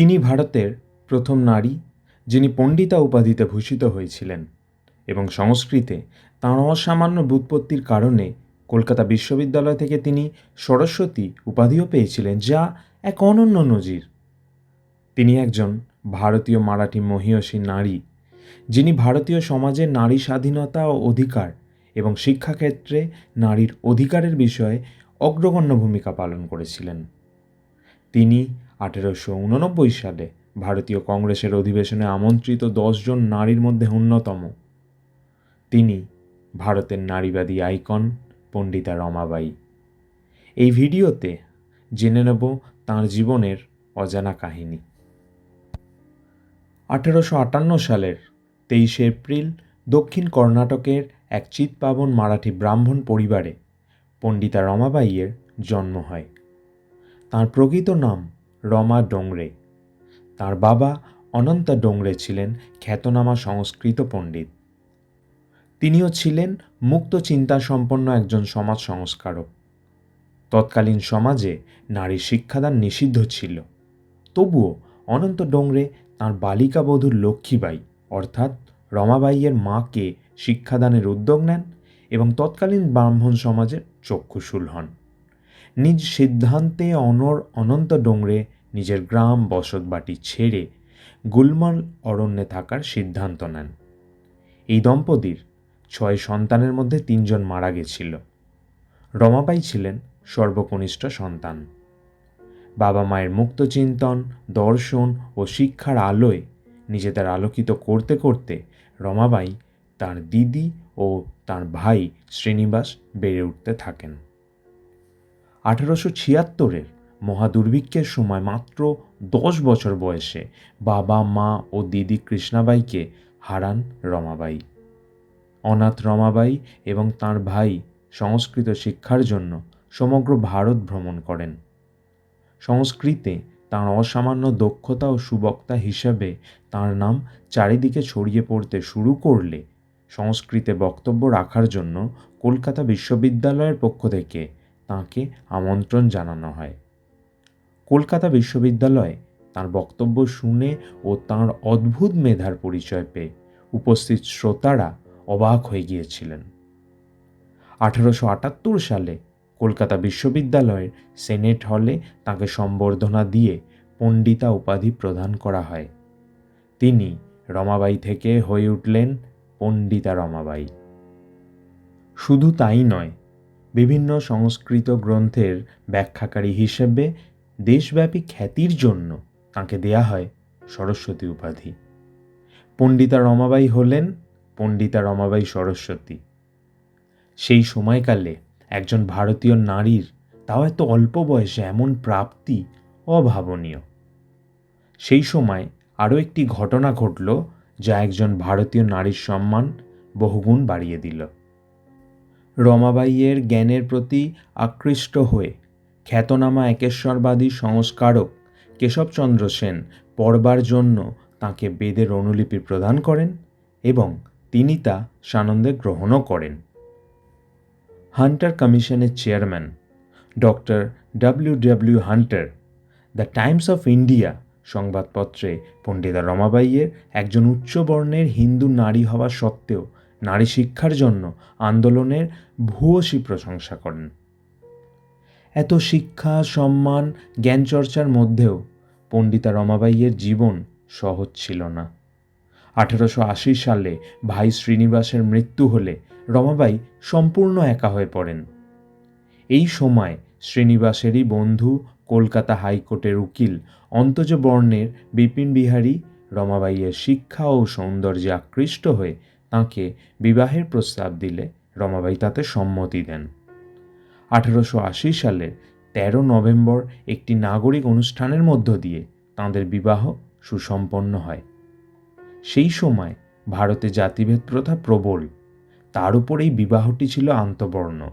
তিনি ভারতের প্রথম নারী যিনি পণ্ডিতা উপাধিতে ভূষিত হয়েছিলেন এবং সংস্কৃতে তাঁর অসামান্য ব্যুৎপত্তির কারণে কলকাতা বিশ্ববিদ্যালয় থেকে তিনি সরস্বতী উপাধিও পেয়েছিলেন, যা এক অনন্য নজির। তিনি একজন ভারতীয় মারাঠি মহীয়সী নারী, যিনি ভারতীয় সমাজে নারী স্বাধীনতা ও অধিকার এবং শিক্ষাক্ষেত্রে নারীর অধিকারের বিষয়ে অগ্রগণ্য ভূমিকা পালন করেছিলেন। তিনি আঠেরোশো উননব্বই সালে ভারতীয় কংগ্রেসের অধিবেশনে আমন্ত্রিত দশজন নারীর মধ্যে অন্যতম। তিনি ভারতের নারীবাদী আইকন পণ্ডিতা রমাবাই এই ভিডিওতে জেনে নেব তাঁর জীবনের অজানা কাহিনী। আঠেরোশো আটান্ন সালের তেইশে এপ্রিল দক্ষিণ কর্ণাটকের এক চিৎপাবন মারাঠি ব্রাহ্মণ পরিবারে পণ্ডিতা রমাবাইয়ের জন্ম হয়। তাঁর প্রকৃত নাম রমা ডোংরে। তার বাবা অনন্তা ডোংরে ছিলেন খ্যাতনামা সংস্কৃত পণ্ডিত। তিনিও ছিলেন মুক্ত চিন্তা সম্পন্ন একজন সমাজ সংস্কারক। তৎকালীন সমাজে নারীর শিক্ষাদান নিষিদ্ধ ছিল। তবুও অনন্ত ডোংরে তাঁর বালিকা বধূর লক্ষ্মীবাই, অর্থাৎ রমাবাইয়ের মাকে শিক্ষাদানের উদ্যোগ নেন এবং তৎকালীন ব্রাহ্মণ সমাজের চক্ষুশূল হন। নিজ সিদ্ধান্তে অনর অনন্ত ডোংরে নিজের গ্রাম বসতবাটি ছেড়ে গুলমাল অরণ্যে থাকার সিদ্ধান্ত নেন। এই দম্পতির ছয় সন্তানের মধ্যে তিনজন মারা গেছিল। রমাবাই ছিলেন সর্বকনিষ্ঠ সন্তান। বাবা মায়ের মুক্তচিন্তন দর্শন ও শিক্ষার আলোয় নিজেদের আলোকিত করতে করতে রমাবাই তার দিদি ও তার ভাই শ্রীনিবাস বেড়ে উঠতে থাকেন। আঠেরোশো ছিয়াত্তরের মহাদুর্ভিক্ষের সময় মাত্র দশ বছর বয়সে বাবা, মা ও দিদি কৃষ্ণাবাইকে হারান রমাবাই। অনাথ রমাবাই এবং তার ভাই সংস্কৃত শিক্ষার জন্য সমগ্র ভারত ভ্রমণ করেন। সংস্কৃতে তাঁর অসামান্য দক্ষতা ও সুবক্তা হিসাবে তাঁর নাম চারিদিকে ছড়িয়ে পড়তে শুরু করলে সংস্কৃতে বক্তব্য রাখার জন্য কলকাতা বিশ্ববিদ্যালয়ের পক্ষ থেকে তাঁকে আমন্ত্রণ জানানো হয়। কলকাতা বিশ্ববিদ্যালয়ে তাঁর বক্তব্য শুনে ও তাঁর অদ্ভুত মেধার পরিচয় পেয়ে উপস্থিত শ্রোতারা অবাক হয়ে গিয়েছিলেন। আঠেরোশো আটাত্তর সালে কলকাতা বিশ্ববিদ্যালয়ের সেনেট হলে তাকে সম্বর্ধনা দিয়ে পণ্ডিতা উপাধি প্রদান করা হয়। তিনি রমাবাই থেকে হয়ে উঠলেন পণ্ডিতা রমাবাই শুধু তাই নয় বিভিন্ন সংস্কৃত গ্রন্থের ব্যাখ্যাকারী হিসেবে দেশব্যাপী খ্যাতির জন্য তাঁকে দেয়া হয় সরস্বতী উপাধি। পণ্ডিতা রমাবাই হলেন পণ্ডিতা রমাবাই সরস্বতী। সেই সময়কালে একজন ভারতীয় নারীর তাও এত অল্প বয়সে এমন প্রাপ্তি অভাবনীয়। সেই সময় আরও একটি ঘটনা ঘটল যা একজন ভারতীয় নারীর সম্মান বহুগুণ বাড়িয়ে দিল। রমাবাইয়ের জ্ঞানের প্রতি আকৃষ্ট হয়ে খ্যাতনামা একেশ্বরবাদী সংস্কারক কেশবচন্দ্র সেন পড়বার জন্য তাঁকে বেদের অনুলিপি প্রদান করেন এবং তিনি তা সানন্দে গ্রহণও করেন। হান্টার কমিশনের chairman doctor W W Hunter the Times of India সংবাদপত্রে পণ্ডিতা রমাবাইয়ের একজন উচ্চবর্ণের হিন্দু নারী হওয়া সত্ত্বেও নারী শিক্ষার জন্য আন্দোলনের ভূয়সী প্রশংসা করেন। এত শিক্ষা, সম্মান জ্ঞান চর্চার মধ্যেও পণ্ডিতা রমাবাইয়ের জীবন সহজ ছিল না। আঠেরোশো আশি সালে ভাই শ্রীনিবাসের মৃত্যু হলে রমাবাই সম্পূর্ণ একা হয়ে পড়েন। এই সময় শ্রীনিবাসেরই বন্ধু, কলকাতা হাইকোর্টের উকিল অন্তজ বর্ণের বিপিন বিহারী রমাবাইয়ের শিক্ষা ও সৌন্দর্যে আকৃষ্ট হয়ে তাঁকে বিবাহের প্রস্তাব দিলে রমাবাই তাতে সম্মতি দেন। আঠেরোশো আশি সালের তেরো নভেম্বর একটি নাগরিক অনুষ্ঠানের মধ্য দিয়ে তাঁদের বিবাহ সুসম্পন্ন হয়। সেই সময় ভারতে জাতিভেদ প্রথা প্রবল, তার উপর এই বিবাহটি ছিল আন্তবর্ণ।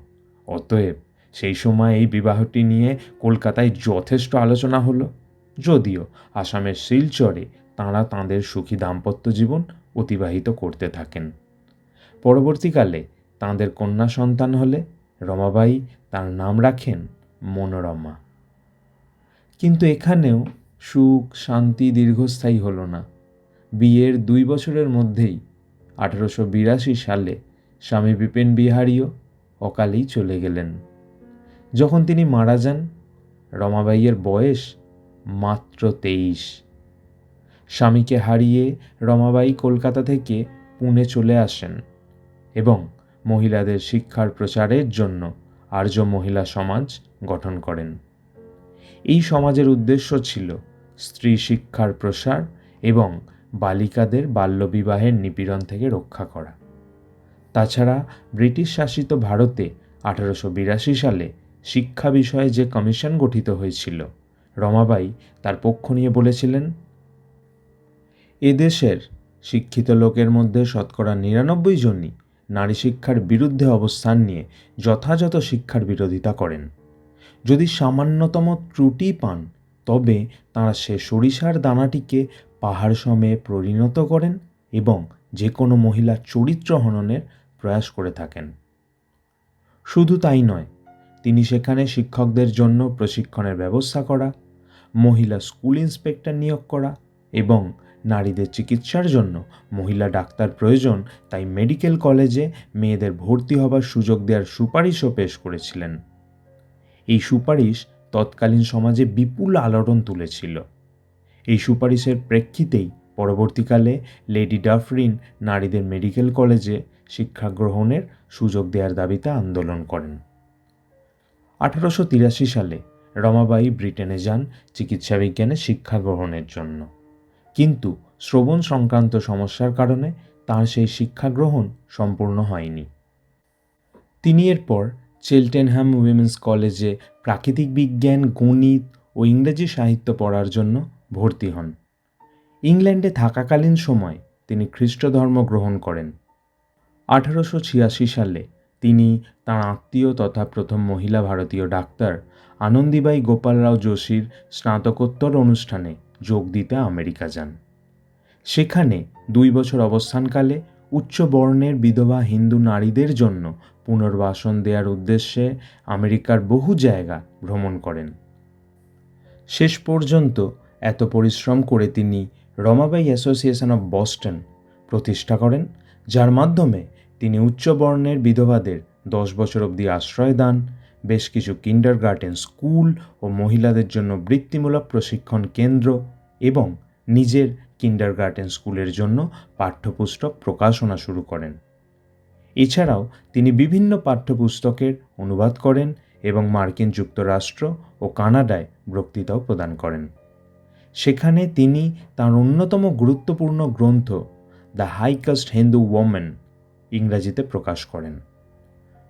অতএব সেই সময় এই বিবাহটি নিয়ে কলকাতায় যথেষ্ট আলোচনা হলো। যদিও আসামের শিলচরে তাঁরা তাঁদের সুখী দাম্পত্য জীবন অতিবাহিত করতে থাকেন। পরবর্তীকালে তাঁদের কন্যা সন্তান হলে রমাবাই তার নাম রাখেন মনোরমা। কিন্তু এখানেও সুখ, শান্তি দীর্ঘস্থায়ী হল না। বিয়ের দুই বছরের মধ্যেই আঠারোশো বিরাশি সালে স্বামী বিপিন বিহারীও অকালেই চলে গেলেন। যখন তিনি মারা যান রমাবাইয়ের বয়স মাত্র তেইশ। স্বামীকে হারিয়ে রমাবাই কলকাতা থেকে পুনে চলে আসেন এবং মহিলাদের শিক্ষার প্রচারের জন্য আর্য মহিলা সমাজ গঠন করেন। এই সমাজের উদ্দেশ্য ছিল স্ত্রী শিক্ষার প্রসার এবং বালিকাদের বাল্যবিবাহের নিপীড়ন থেকে রক্ষা করা। তাছাড়া ব্রিটিশ শাসিত ভারতে আঠারোশো বিরাশি সালে শিক্ষা বিষয়ে যে কমিশন গঠিত হয়েছিল রমাবাই তার পক্ষ নিয়ে বলেছিলেন এদেশের শিক্ষিত লোকের মধ্যে শতকরা নিরানব্বই জনই নারী শিক্ষার বিরুদ্ধে অবস্থান নিয়ে যথাযথ শিক্ষার বিরোধিতা করেন। যদি সামান্যতম ত্রুটি পান, তবে তাঁরা সে সরিষার দানাটিকে পাহাড় সমে পরিণত করেন এবং যে কোনো মহিলা চরিত্র হননের প্রয়াস করে থাকেন। শুধু তাই নয়, তিনি সেখানে শিক্ষকদের জন্য প্রশিক্ষণের ব্যবস্থা করা, মহিলা স্কুল ইন্সপেক্টর নিয়োগ করা এবং নারীদের চিকিৎসার জন্য। মহিলা ডাক্তার প্রয়োজন, তাই মেডিকেল কলেজে মেয়েদের ভর্তি হবার সুযোগ দেওয়ার সুপারিশও পেশ করেছিলেন। এই সুপারিশ তৎকালীন সমাজে বিপুল আলোড়ন তুলেছিল। এই সুপারিশের প্রেক্ষিতেই পরবর্তীকালে লেডি ডাফরিন নারীদের মেডিকেল কলেজে শিক্ষা গ্রহণের সুযোগ দেওয়ার দাবিতে আন্দোলন করেন। আঠারোশো তিরাশি সালে রমাবাই ব্রিটেনে যান চিকিৎসা বিজ্ঞানে শিক্ষা গ্রহণের জন্য। কিন্তু শ্রবণ সংক্রান্ত সমস্যার কারণে তার সেই শিক্ষা গ্রহণ সম্পূর্ণ হয়নি। তিনি এরপর চেলটেনহ্যাম উইমেন্স কলেজে প্রাকৃতিক বিজ্ঞান, গণিত ও ইংরেজি সাহিত্য পড়ার জন্য ভর্তি হন। ইংল্যান্ডে থাকাকালীন সময় তিনি খ্রিস্ট ধর্ম গ্রহণ করেন। আঠারোশো ছিয়াশি সালে তিনি তাঁর আত্মীয় তথা প্রথম মহিলা ভারতীয় ডাক্তার আনন্দীবাই গোপালরাও যোশীর স্নাতকোত্তর অনুষ্ঠানে যোগ দিতে আমেরিকা যান। সেখানে দুই বছর অবস্থানকালে উচ্চ বর্ণের বিধবা হিন্দু নারীদের জন্য পুনর্বাসন দেওয়ার উদ্দেশ্যে আমেরিকার বহু জায়গা ভ্রমণ করেন। শেষ পর্যন্ত এত পরিশ্রম করে তিনি রমাবাই অ্যাসোসিয়েশন অব বস্টন প্রতিষ্ঠা করেন, যার মাধ্যমে তিনি উচ্চ বর্ণের বিধবাদের দশ বছর অবধি আশ্রয় দান বেশ কিছু কিন্ডার গার্ডেন স্কুল ও মহিলাদের জন্য বৃত্তিমূলক প্রশিক্ষণ কেন্দ্র এবং নিজের কিন্ডার গার্ডেন স্কুলের জন্য পাঠ্যপুস্তক প্রকাশনা শুরু করেন। এছাড়াও তিনি বিভিন্ন পাঠ্যপুস্তকের অনুবাদ করেন এবং মার্কিন যুক্তরাষ্ট্র ও কানাডায় বক্তৃতাও প্রদান করেন। সেখানে তিনি তার অন্যতম গুরুত্বপূর্ণ গ্রন্থ, দ্য হাইকাস্ট হিন্দু ওমেন ইংরাজিতে প্রকাশ করেন।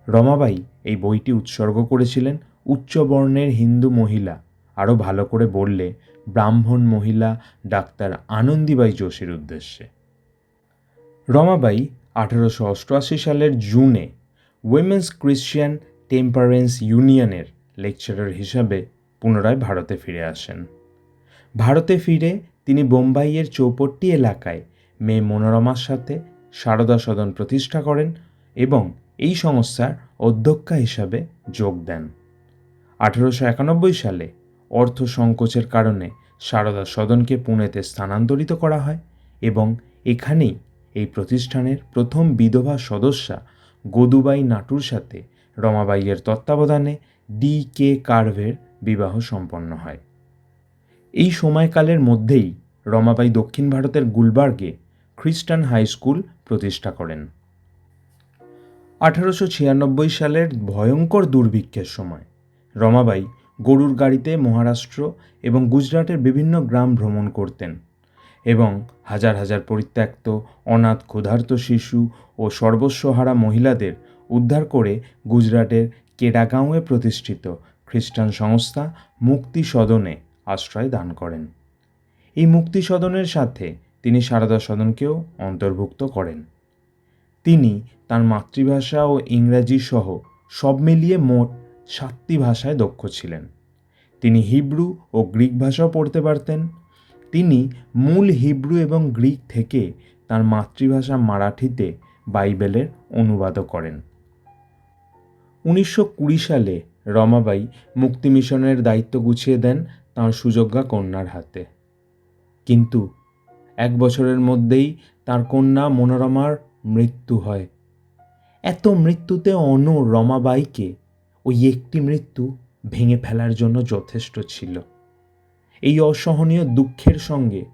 রমাবাই এই বইটি উৎসর্গ করেছিলেন উচ্চবর্ণের হিন্দু মহিলা। আরও ভালো করে বললে, ব্রাহ্মণ মহিলা ডাক্তার আনন্দীবাই যোশীর উদ্দেশ্যে। রমাবাই আঠেরোশো অষ্টআশি সালের জুনে উইমেন্স ক্রিশ্চিয়ান টেম্পারেন্স ইউনিয়নের লেকচারার হিসাবে পুনরায় ভারতে ফিরে আসেন। ভারতে ফিরে তিনি বোম্বাইয়ের চৌপট্টি এলাকায় মেয়ে মনোরমার সাথে সারদা সদন প্রতিষ্ঠা করেন এবং এই সংস্থার অধ্যক্ষা হিসাবে যোগ দেন। আঠেরোশো একানব্বই সালে অর্থ সংকোচের কারণে সারদা সদনকে পুনেতে স্থানান্তরিত করা হয় এবং এখানেই এই প্রতিষ্ঠানের প্রথম বিধবা সদস্যা গদুবাই নাটুর সাথে রমাবাইয়ের তত্ত্বাবধানে ডি কে কার্ভের বিবাহ সম্পন্ন হয়। এই সময়কালের মধ্যেই রমাবাই দক্ষিণ ভারতের গুলবার্গে খ্রিস্টান হাই স্কুল প্রতিষ্ঠা করেন। আঠারোশো ছিয়ানব্বই সালের ভয়ঙ্কর দুর্ভিক্ষের সময় রমাবাই গরুর গাড়িতে মহারাষ্ট্র এবং গুজরাটের বিভিন্ন গ্রাম ভ্রমণ করতেন এবং হাজার হাজার পরিত্যক্ত, অনাথ ক্ষুধার্ত শিশু ও সর্বস্বহারা মহিলাদের উদ্ধার করে গুজরাটের কেডাগাঁওয়ে প্রতিষ্ঠিত খ্রিস্টান সংস্থা মুক্তি সদনে আশ্রয় দান করেন। এই মুক্তি সদনের সাথে তিনি সারদা সদনকেও অন্তর্ভুক্ত করেন। তিনি তার মাতৃভাষা ও ইংরাজি সহ সব মিলিয়ে মোট সাতটি ভাষায় দক্ষ ছিলেন। তিনি হিব্রু ও গ্রিক ভাষাও পড়তে পারতেন। তিনি মূল হিব্রু এবং গ্রিক থেকে তার মাতৃভাষা মারাঠিতে বাইবেলের অনুবাদও করেন। উনিশশো কুড়ি সালে রমাবাই মুক্তি মিশনের দায়িত্ব গুছিয়ে দেন তাঁর সুযোগ্যা কন্যার হাতে। কিন্তু এক বছরের মধ্যেই তার কন্যা মনোরমার মৃত্যু হয়। এত মৃত্যুতে অন রমাবাইকে ওই একটি মৃত্যু ভেঙে ফেলার জন্য যথেষ্ট ছিল। এই অসহনীয় দুঃখের সঙ্গে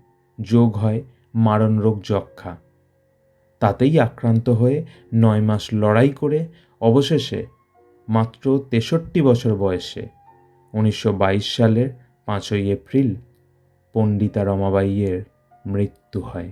যোগ হয় মারণ রোগ যক্ষা। তাতেই আক্রান্ত হয়ে নয় মাস লড়াই করে অবশেষে মাত্র তেষট্টি বছর বয়সে উনিশশো বাইশ সালের পাঁচই এপ্রিল পণ্ডিতা রমাবাইয়ের মৃত্যু হয়।